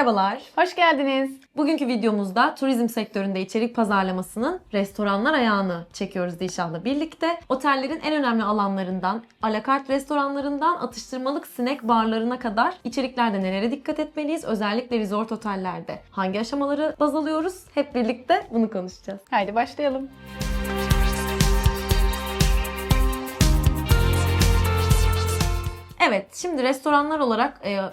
Merhabalar. Hoş geldiniz. Bugünkü videomuzda turizm sektöründe içerik pazarlamasının restoranlar ayağını çekiyoruz inşallah birlikte. Otellerin en önemli alanlarından, alakart restoranlarından atıştırmalık sinek barlarına kadar içeriklerde nelere dikkat etmeliyiz? Özellikle resort otellerde hangi aşamaları baz alıyoruz? Hep birlikte bunu konuşacağız. Haydi başlayalım. Evet, şimdi restoranlar olarak e,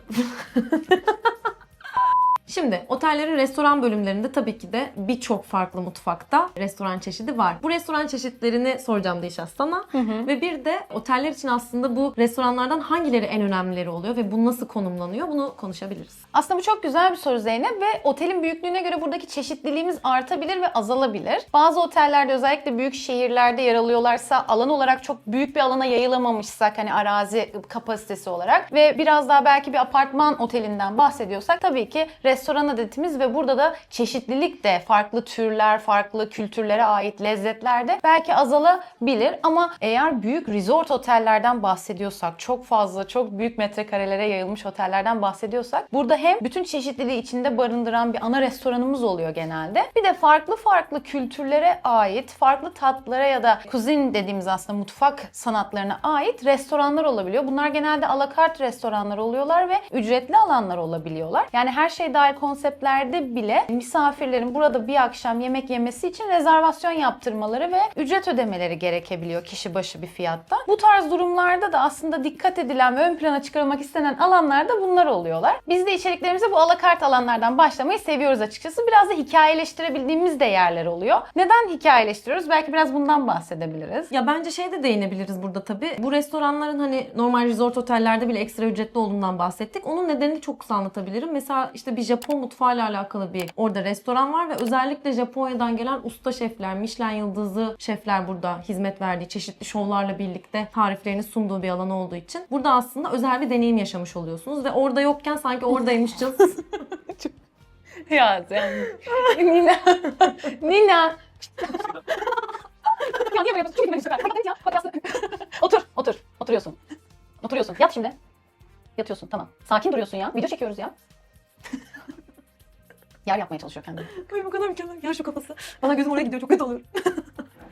Şimdi otellerin restoran bölümlerinde tabii ki de birçok farklı mutfakta restoran çeşidi var. Bu restoran çeşitlerini soracağım Dişas sana. Ve bir de oteller için aslında bu restoranlardan hangileri en önemlileri oluyor ve bu nasıl konumlanıyor bunu konuşabiliriz. Aslında bu çok güzel bir soru Zeynep ve otelin büyüklüğüne göre buradaki çeşitliliğimiz artabilir ve azalabilir. Bazı otellerde özellikle büyük şehirlerde yer alıyorlarsa alan olarak çok büyük bir alana yayılamamışsak hani arazi kapasitesi olarak ve biraz daha belki bir apartman otelinden bahsediyorsak tabii ki restoran adetimiz ve burada da çeşitlilik de farklı türler, farklı kültürlere ait lezzetler de belki azalabilir ama eğer büyük resort otellerden bahsediyorsak, çok fazla, çok büyük metrekarelere yayılmış otellerden bahsediyorsak burada hem bütün çeşitliliği içinde barındıran bir ana restoranımız oluyor genelde. Bir de farklı farklı kültürlere ait, farklı tatlara ya da kuzin dediğimiz aslında mutfak sanatlarına ait restoranlar olabiliyor. Bunlar genelde alakart restoranlar oluyorlar ve ücretli alanlar olabiliyorlar. Yani her şey dahil konseptlerde bile misafirlerin burada bir akşam yemek yemesi için rezervasyon yaptırmaları ve ücret ödemeleri gerekebiliyor kişi başı bir fiyatta. Bu tarz durumlarda da aslında dikkat edilen ve ön plana çıkarılmak istenen alanlar da bunlar oluyorlar. Biz de içeriklerimize bu alakart alanlardan başlamayı seviyoruz açıkçası. Biraz da hikayeleştirebildiğimiz de yerler oluyor. Neden hikayeleştiriyoruz? Belki biraz bundan bahsedebiliriz. Ya bence şey de değinebiliriz burada tabii. Bu restoranların hani normal resort otellerde bile ekstra ücretli olduğundan bahsettik. Onun nedenini çok kısa anlatabilirim. Mesela işte bir Japon mutfağıyla alakalı bir orada restoran var ve özellikle Japonya'dan gelen usta şefler, Michelin yıldızı şefler burada hizmet verdiği çeşitli şovlarla birlikte tariflerini sunduğu bir alan olduğu için burada aslında özel bir deneyim yaşamış oluyorsunuz ve orada yokken sanki oradaymışçınız. Ya sen. Nina. Nina. otur, otur. Oturuyorsun. Oturuyorsun. Yat şimdi. Yatıyorsun tamam. Sakin duruyorsun ya. Video çekiyoruz ya. Yer yapmaya çalışıyor kendini. Ay bu kadar mükemmel. Ya şu kafası. Bana gözüm oraya gidiyor çok kötü olur.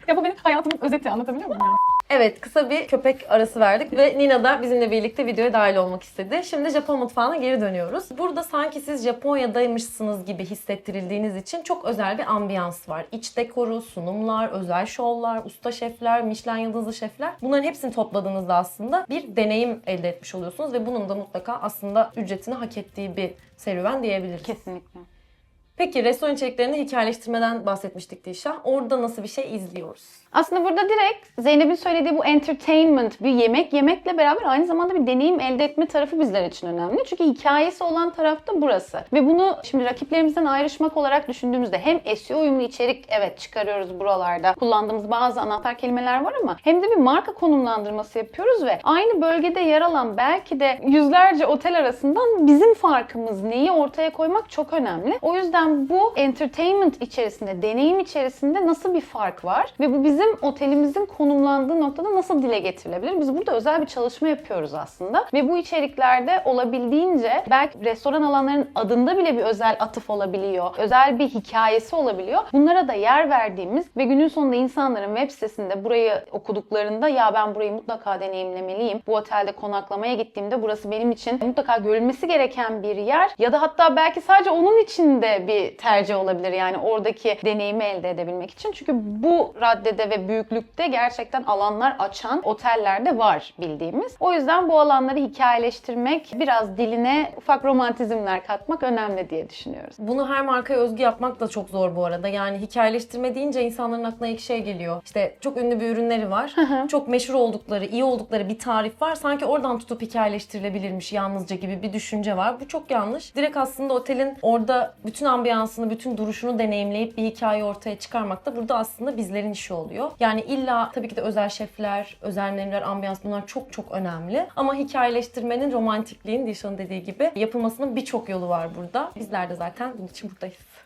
Ya bu benim hayatımın özeti anlatabiliyor muyum ya? Evet kısa bir köpek arası verdik ve Nina da bizimle birlikte videoya dahil olmak istedi. Şimdi Japon mutfağına geri dönüyoruz. Burada sanki siz Japonya'daymışsınız gibi hissettirildiğiniz için çok özel bir ambiyans var. İç dekoru, sunumlar, özel şovlar, usta şefler, Michelin yıldızlı şefler. Bunların hepsini topladığınızda aslında bir deneyim elde etmiş oluyorsunuz ve bunun da mutlaka aslında ücretini hak ettiği bir serüven diyebiliriz. Kesinlikle. Peki restoran içeriklerinde hikayeleştirmeden bahsetmiştik Dişah. Orada nasıl bir şey izliyoruz? Aslında burada direkt Zeynep'in söylediği bu entertainment, bir yemek yemekle beraber aynı zamanda bir deneyim elde etme tarafı bizler için önemli. Çünkü hikayesi olan taraf da burası. Ve bunu şimdi rakiplerimizden ayrışmak olarak düşündüğümüzde hem SEO uyumlu içerik evet çıkarıyoruz buralarda. Kullandığımız bazı anahtar kelimeler var ama hem de bir marka konumlandırması yapıyoruz ve aynı bölgede yer alan belki de yüzlerce otel arasından bizim farkımız neyi ortaya koymak çok önemli. O yüzden bu entertainment içerisinde, deneyim içerisinde nasıl bir fark var ve bu bizim otelimizin konumlandığı noktada nasıl dile getirilebilir? Biz burada özel bir çalışma yapıyoruz aslında ve bu içeriklerde olabildiğince belki restoran alanlarının adında bile bir özel atıf olabiliyor. Özel bir hikayesi olabiliyor. Bunlara da yer verdiğimiz ve günün sonunda insanların web sitesinde burayı okuduklarında ya ben burayı mutlaka deneyimlemeliyim. Bu otelde konaklamaya gittiğimde burası benim için mutlaka görülmesi gereken bir yer ya da hatta belki sadece onun için de bir tercih olabilir. Yani oradaki deneyimi elde edebilmek için. Çünkü bu raddede ve büyüklükte gerçekten alanlar açan otellerde var bildiğimiz. O yüzden bu alanları hikayeleştirmek, biraz diline ufak romantizmler katmak önemli diye düşünüyoruz. Bunu her markaya özgü yapmak da çok zor bu arada. Yani hikayeleştirme deyince insanların aklına ilk şey geliyor. İşte çok ünlü bir ürünleri var. çok meşhur oldukları, iyi oldukları bir tarif var. Sanki oradan tutup hikayeleştirilebilirmiş yalnızca gibi bir düşünce var. Bu çok yanlış. Direkt aslında otelin orada bütün ambiyansını, bütün duruşunu deneyimleyip bir hikaye ortaya çıkarmak da burada aslında bizlerin işi oluyor. Yani illa tabii ki de özel şefler, özel menüler, ambiyans bunlar çok çok önemli. Ama hikayeleştirmenin, romantikliğin Dişan'ın dediği gibi yapılmasının birçok yolu var burada. Bizler de zaten bunun için buradayız.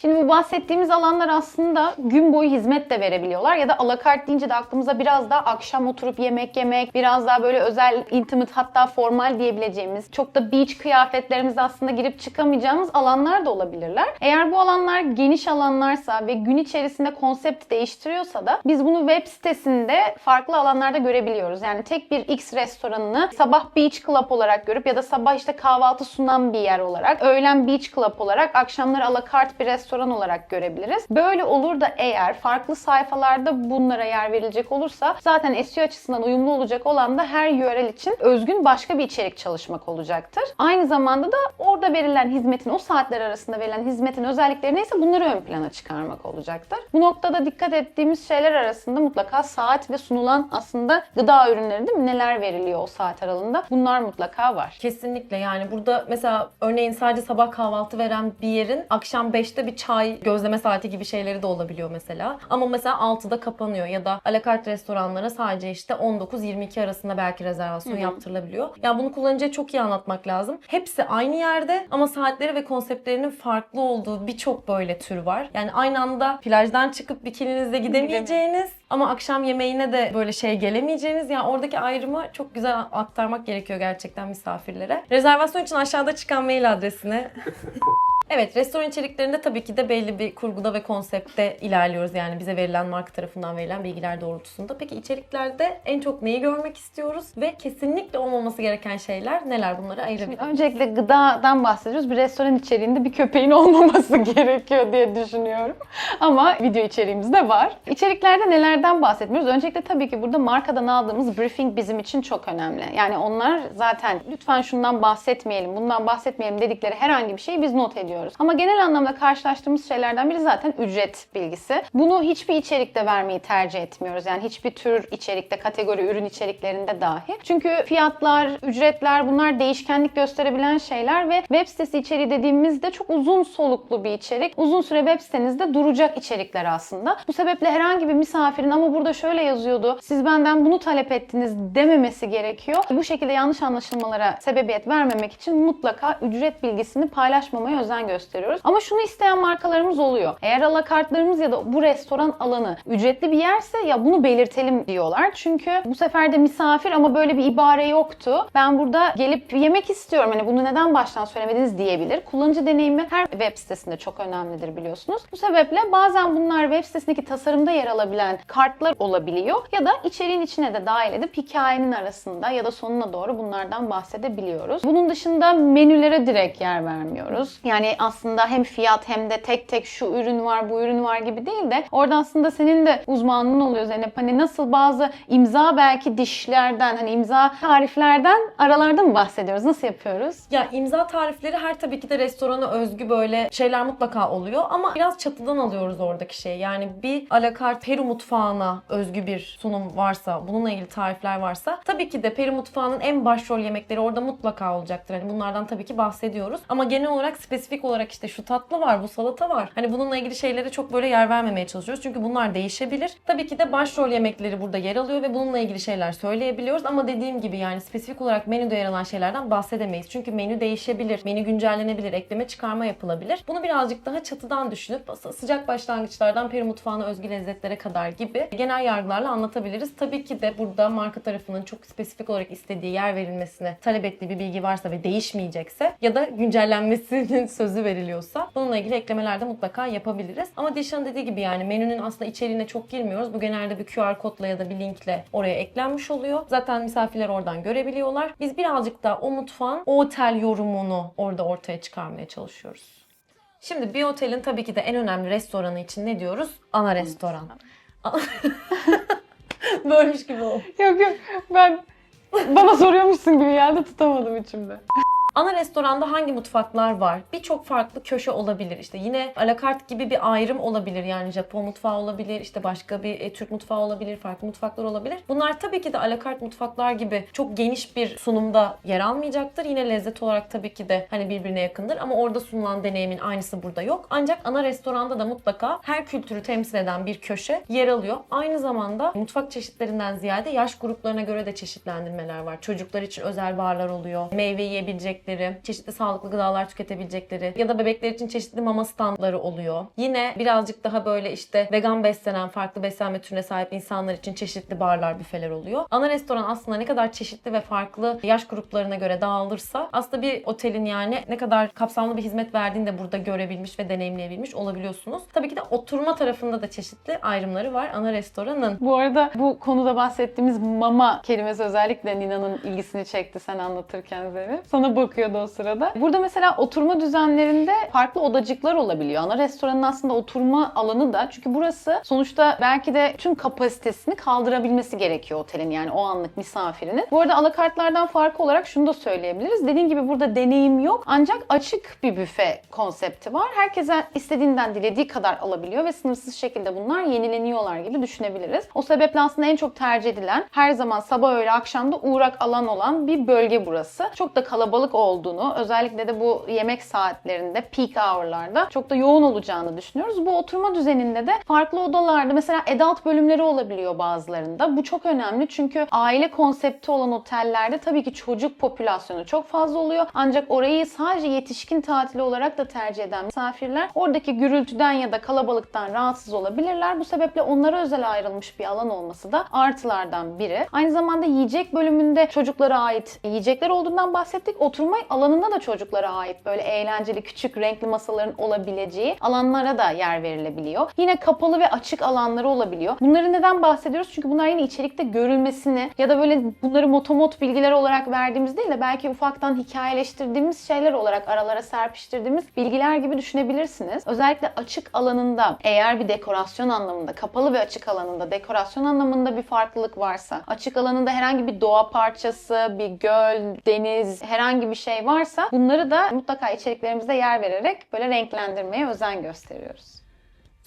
Şimdi bu bahsettiğimiz alanlar aslında gün boyu hizmet de verebiliyorlar ya da alakart deyince de aklımıza biraz daha akşam oturup yemek yemek, biraz daha böyle özel, intimate hatta formal diyebileceğimiz, çok da beach kıyafetlerimizde aslında girip çıkamayacağımız alanlar da olabilirler. Eğer bu alanlar geniş alanlarsa ve gün içerisinde konsept değiştiriyorsa da biz bunu web sitesinde farklı alanlarda görebiliyoruz. Yani tek bir X restoranını sabah beach club olarak görüp ya da sabah işte kahvaltı sunan bir yer olarak, öğlen beach club olarak, akşamları alakart bir restoran olarak görebiliriz. Böyle olur da eğer farklı sayfalarda bunlara yer verilecek olursa zaten SEO açısından uyumlu olacak olan da her URL için özgün başka bir içerik çalışmak olacaktır. Aynı zamanda da orada verilen hizmetin, o saatler arasında verilen hizmetin özellikleri neyse bunları ön plana çıkarmak olacaktır. Bu noktada dikkat ettiğimiz şeyler arasında mutlaka saat ve sunulan aslında gıda ürünleri değil mi? Neler veriliyor o saat aralığında? Bunlar mutlaka var. Kesinlikle yani burada mesela örneğin sadece sabah kahvaltı veren bir yerin akşam 5'te bir çay gözleme saati gibi şeyleri de olabiliyor mesela. Ama mesela 6'da kapanıyor ya da alakart restoranlara sadece işte 19-22 arasında belki rezervasyon yaptırılabiliyor. Yani bunu kullanıcıya çok iyi anlatmak lazım. Hepsi aynı yerde ama saatleri ve konseptlerinin farklı olduğu birçok böyle tür var. Yani aynı anda plajdan çıkıp bikininizle gidemeyeceğiniz ama akşam yemeğine de böyle şey gelemeyeceğiniz yani oradaki ayrımı çok güzel aktarmak gerekiyor gerçekten misafirlere. Rezervasyon için aşağıda çıkan mail adresine Evet, restoran içeriklerinde tabii ki de belli bir kurguda ve konsepte ilerliyoruz. Yani bize verilen marka tarafından verilen bilgiler doğrultusunda. Peki içeriklerde en çok neyi görmek istiyoruz ve kesinlikle olmaması gereken şeyler neler? Bunları ayırabiliriz. Öncelikle gıdadan bahsediyoruz. Bir restoran içeriğinde bir köpeğin olmaması gerekiyor diye düşünüyorum. Ama video içeriğimiz de var. İçeriklerde nelerden bahsetmiyoruz? Öncelikle tabii ki burada markadan aldığımız briefing bizim için çok önemli. Yani onlar zaten lütfen şundan bahsetmeyelim, bundan bahsetmeyelim dedikleri herhangi bir şeyi biz not ediyoruz. Ama genel anlamda karşılaştığımız şeylerden biri zaten ücret bilgisi. Bunu hiçbir içerikte vermeyi tercih etmiyoruz. Yani hiçbir tür içerikte, kategori ürün içeriklerinde dahi. Çünkü fiyatlar, ücretler bunlar değişkenlik gösterebilen şeyler ve web sitesi içeriği dediğimizde çok uzun soluklu bir içerik. Uzun süre web sitenizde duracak içerikler aslında. Bu sebeple herhangi bir misafirin ama burada şöyle yazıyordu, siz benden bunu talep ettiniz dememesi gerekiyor. Bu şekilde yanlış anlaşılmalara sebebiyet vermemek için mutlaka ücret bilgisini paylaşmamaya gösteriyoruz. Ama şunu isteyen markalarımız oluyor. Eğer alakartlarımız ya da bu restoran alanı ücretli bir yerse ya bunu belirtelim diyorlar. Çünkü bu sefer de misafir ama böyle bir ibare yoktu. Ben burada gelip yemek istiyorum. Hani bunu neden baştan söylemediniz diyebilir. Kullanıcı deneyimi her web sitesinde çok önemlidir biliyorsunuz. Bu sebeple bazen bunlar web sitesindeki tasarımda yer alabilen kartlar olabiliyor ya da içeriğin içine de dahil edip hikayenin arasında ya da sonuna doğru bunlardan bahsedebiliyoruz. Bunun dışında menülere direkt yer vermiyoruz. Yani aslında hem fiyat hem de tek tek şu ürün var bu ürün var gibi değil de orada aslında senin de uzmanlığın oluyor Zeynep. Hani nasıl bazı imza belki dişlerden hani imza tariflerden aralarda mı bahsediyoruz? Nasıl yapıyoruz? Ya imza tarifleri her tabii ki de restorana özgü böyle şeyler mutlaka oluyor ama biraz çatıdan alıyoruz oradaki şeyi. Yani bir alakart Peru mutfağına özgü bir sunum varsa, bununla ilgili tarifler varsa tabii ki de Peru mutfağının en başrol yemekleri orada mutlaka olacaktır. Hani bunlardan tabii ki bahsediyoruz. Ama genel olarak spesifik olarak işte şu tatlı var, bu salata var. Hani bununla ilgili şeylere çok böyle yer vermemeye çalışıyoruz. Çünkü bunlar değişebilir. Tabii ki de başrol yemekleri burada yer alıyor ve bununla ilgili şeyler söyleyebiliyoruz. Ama dediğim gibi yani spesifik olarak menüde yer alan şeylerden bahsedemeyiz. Çünkü menü değişebilir, menü güncellenebilir, ekleme çıkarma yapılabilir. Bunu birazcık daha çatıdan düşünüp sıcak başlangıçlardan peri mutfağına özgü lezzetlere kadar gibi genel yargılarla anlatabiliriz. Tabii ki de burada marka tarafının çok spesifik olarak istediği yer verilmesine talep ettiği bir bilgi varsa ve değişmeyecekse ya da güncellenmesinin sözü veriliyorsa bununla ilgili eklemeler de mutlaka yapabiliriz. Ama Dişan'ın dediği gibi yani menünün aslında içeriğine çok girmiyoruz. Bu genelde bir QR kodla ya da bir linkle oraya eklenmiş oluyor. Zaten misafirler oradan görebiliyorlar. Biz birazcık da o mutfağın o otel yorumunu orada ortaya çıkarmaya çalışıyoruz. Şimdi bir otelin tabii ki de en önemli restoranı için ne diyoruz? Ana restoran. Bölmüş gibi oldu. Yok yok ben bana soruyormuşsun gibi geldi tutamadım içimde. Ana restoranda hangi mutfaklar var? Birçok farklı köşe olabilir. İşte yine alakart gibi bir ayrım olabilir. Yani Japon mutfağı olabilir, işte başka bir e, Türk mutfağı olabilir, farklı mutfaklar olabilir. Bunlar tabii ki de alakart mutfaklar gibi çok geniş bir sunumda yer almayacaktır. Yine lezzet olarak tabii ki de hani birbirine yakındır ama orada sunulan deneyimin aynısı burada yok. Ancak ana restoranda da mutlaka her kültürü temsil eden bir köşe yer alıyor. Aynı zamanda mutfak çeşitlerinden ziyade yaş gruplarına göre de çeşitlendirmeler var. Çocuklar için özel barlar oluyor. Meyve yiyebilecekleri tüketebilecekleri, çeşitli sağlıklı gıdalar tüketebilecekleri ya da bebekler için çeşitli mama standları oluyor. Yine birazcık daha böyle işte vegan beslenen, farklı beslenme türüne sahip insanlar için çeşitli barlar, büfeler oluyor. Ana restoran aslında ne kadar çeşitli ve farklı yaş gruplarına göre dağılırsa aslında bir otelin yani ne kadar kapsamlı bir hizmet verdiğini de burada görebilmiş ve deneyimleyebilmiş olabiliyorsunuz. Tabii ki de oturma tarafında da çeşitli ayrımları var ana restoranın. Bu arada bu konuda bahsettiğimiz mama kelimesi özellikle Nina'nın ilgisini çekti sen anlatırken Zeynep. Sana bakıyordu o sırada. Burada mesela oturma düzenlerinde farklı odacıklar olabiliyor. Ana restoranın aslında oturma alanı da çünkü burası sonuçta belki de tüm kapasitesini kaldırabilmesi gerekiyor otelin yani o anlık misafirinin. Bu arada alakartlardan farkı olarak şunu da söyleyebiliriz. Dediğim gibi burada deneyim yok ancak açık bir büfe konsepti var. Herkese istediğinden dilediği kadar alabiliyor ve sınırsız şekilde bunlar yenileniyorlar gibi düşünebiliriz. O sebeple aslında en çok tercih edilen her zaman sabah öğle akşamda uğrak alan olan bir bölge burası. Çok da kalabalık olduğunu özellikle de bu yemek saatlerinde peak hour'larda çok da yoğun olacağını düşünüyoruz. Bu oturma düzeninde de farklı odalarda mesela adult bölümleri olabiliyor bazılarında. Bu çok önemli çünkü aile konsepti olan otellerde tabii ki çocuk popülasyonu çok fazla oluyor. Ancak orayı sadece yetişkin tatili olarak da tercih eden misafirler oradaki gürültüden ya da kalabalıktan rahatsız olabilirler. Bu sebeple onlara özel ayrılmış bir alan olması da artılardan biri. Aynı zamanda yiyecek bölümünde çocuklara ait yiyecekler olduğundan bahsettik. Oturma alanında da çocuklara ait böyle eğlenceli küçük renkli masaların olabileceği alanlara da yer verilebiliyor. Yine kapalı ve açık alanları olabiliyor. Bunları neden bahsediyoruz? Çünkü bunlar yine içerikte görülmesini ya da böyle bunları motomot bilgiler olarak verdiğimiz değil de belki ufaktan hikayeleştirdiğimiz şeyler olarak aralara serpiştirdiğimiz bilgiler gibi düşünebilirsiniz. Özellikle açık alanında eğer bir dekorasyon anlamında, kapalı ve açık alanında dekorasyon anlamında bir farklılık varsa, açık alanında herhangi bir doğa parçası, bir göl, deniz, herhangi bir şey varsa bunları da mutlaka içeriklerimizde yer vererek böyle renklendirmeye özen gösteriyoruz.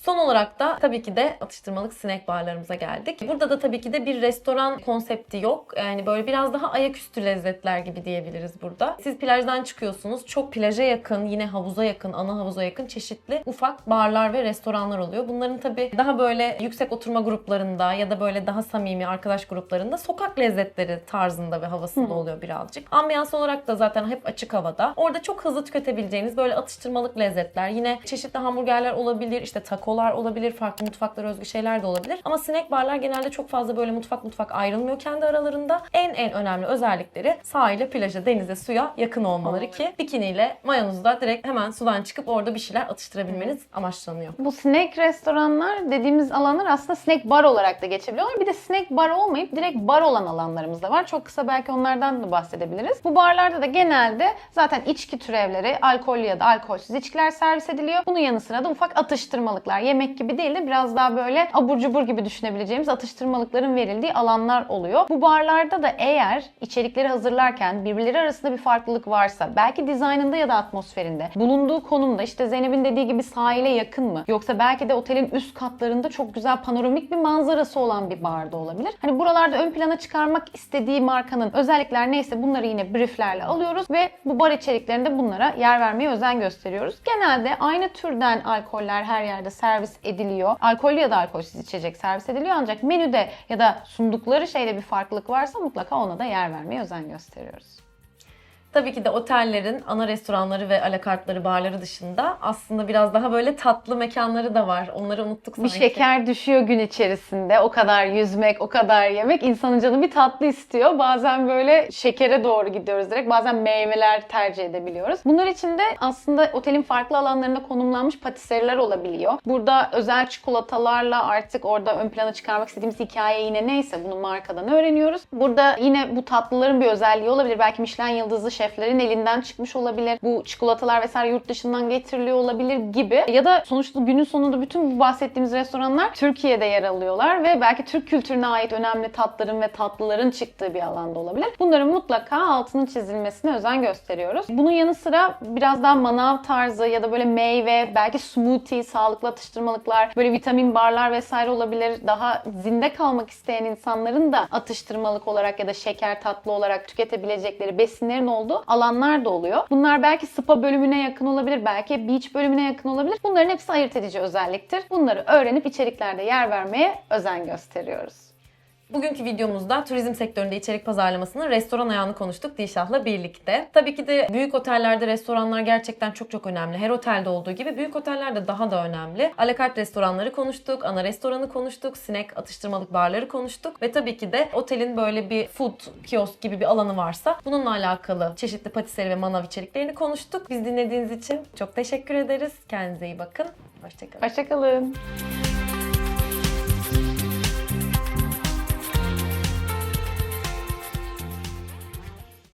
Son olarak da tabii ki de atıştırmalık snack barlarımıza geldik. Burada da tabii ki de bir restoran konsepti yok. Yani böyle biraz daha ayaküstü lezzetler gibi diyebiliriz burada. Siz plajdan çıkıyorsunuz. Çok plaja yakın, yine havuza yakın, ana havuza yakın çeşitli ufak barlar ve restoranlar oluyor. Bunların tabii daha böyle yüksek oturma gruplarında ya da böyle daha samimi arkadaş gruplarında sokak lezzetleri tarzında ve havasında oluyor birazcık. Ambiyans olarak da zaten hep açık havada. Orada çok hızlı tüketebileceğiniz böyle atıştırmalık lezzetler. Yine çeşitli hamburgerler olabilir, işte takolar olabilir, farklı mutfaklara özgü şeyler de olabilir. Ama snack barlar genelde çok fazla böyle mutfak mutfak ayrılmıyor kendi aralarında. En en önemli özellikleri sahile, plaja, denize, suya yakın olmaları ki bikiniyle mayonuzda direkt hemen sudan çıkıp orada bir şeyler atıştırabilmeniz amaçlanıyor. Bu snack restoranlar dediğimiz alanlar aslında snack bar olarak da geçebiliyorlar. Bir de snack bar olmayıp direkt bar olan alanlarımız da var. Çok kısa belki onlardan da bahsedebiliriz. Bu barlarda da genelde zaten içki türevleri, alkollü ya da alkolsüz içkiler servis ediliyor. Bunun yanı sıra da ufak atıştırmalıklar. Yemek gibi değil de biraz daha böyle abur cubur gibi düşünebileceğimiz atıştırmalıkların verildiği alanlar oluyor. Bu barlarda da eğer içerikleri hazırlarken birbirleri arasında bir farklılık varsa, belki dizaynında ya da atmosferinde, bulunduğu konumda işte Zeynep'in dediği gibi sahile yakın mı? Yoksa belki de otelin üst katlarında çok güzel panoramik bir manzarası olan bir barda olabilir. Hani buralarda ön plana çıkarmak istediği markanın özellikler neyse bunları yine brieflerle alıyoruz ve bu bar içeriklerinde bunlara yer vermeye özen gösteriyoruz. Genelde aynı türden alkoller her yerde servis ediliyor. Alkollü ya da alkolsüz içecek servis ediliyor ancak menüde ya da sundukları şeyde bir farklılık varsa mutlaka ona da yer vermeye özen gösteriyoruz. Tabii ki de otellerin ana restoranları ve alakartları, barları dışında aslında biraz daha böyle tatlı mekanları da var. Onları unuttuk Bir sanki. şeker düşüyor gün içerisinde. O kadar yüzmek, o kadar yemek. insanın canı bir tatlı istiyor. Bazen böyle şekere doğru gidiyoruz direkt. Bazen meyveler tercih edebiliyoruz. Bunlar için de aslında otelin farklı alanlarında konumlanmış patiseriler olabiliyor. Burada özel çikolatalarla artık orada ön plana çıkarmak istediğimiz hikaye yine neyse bunu markadan öğreniyoruz. Burada yine bu tatlıların bir özelliği olabilir. Belki Michelin yıldızlı şeflerin elinden çıkmış olabilir. Bu çikolatalar vesaire yurt dışından getiriliyor olabilir gibi. Ya da sonuçta günün sonunda bütün bu bahsettiğimiz restoranlar Türkiye'de yer alıyorlar ve belki Türk kültürüne ait önemli tatların ve tatlıların çıktığı bir alanda olabilir. Bunların mutlaka altının çizilmesine özen gösteriyoruz. Bunun yanı sıra biraz daha manav tarzı ya da böyle meyve, belki smoothie, sağlıklı atıştırmalıklar, böyle vitamin barlar vesaire olabilir. Daha zinde kalmak isteyen insanların da atıştırmalık olarak ya da şeker tatlı olarak tüketebilecekleri besinlerin olduğu alanlar da oluyor. Bunlar belki spa bölümüne yakın olabilir, belki beach bölümüne yakın olabilir. Bunların hepsi ayırt edici özelliktir. Bunları öğrenip içeriklerde yer vermeye özen gösteriyoruz. Bugünkü videomuzda turizm sektöründe içerik pazarlamasının restoran ayağını konuştuk Dilşah'la birlikte. Tabii ki de büyük otellerde restoranlar gerçekten çok çok önemli. Her otelde olduğu gibi büyük otellerde daha da önemli. Alakart restoranları konuştuk, ana restoranı konuştuk, snack atıştırmalık barları konuştuk ve tabii ki de otelin böyle bir food kiosk gibi bir alanı varsa bununla alakalı çeşitli patiseri ve manav içeriklerini konuştuk. Biz dinlediğiniz için çok teşekkür ederiz. Kendinize iyi bakın. Hoşçakalın. Hoşçakalın.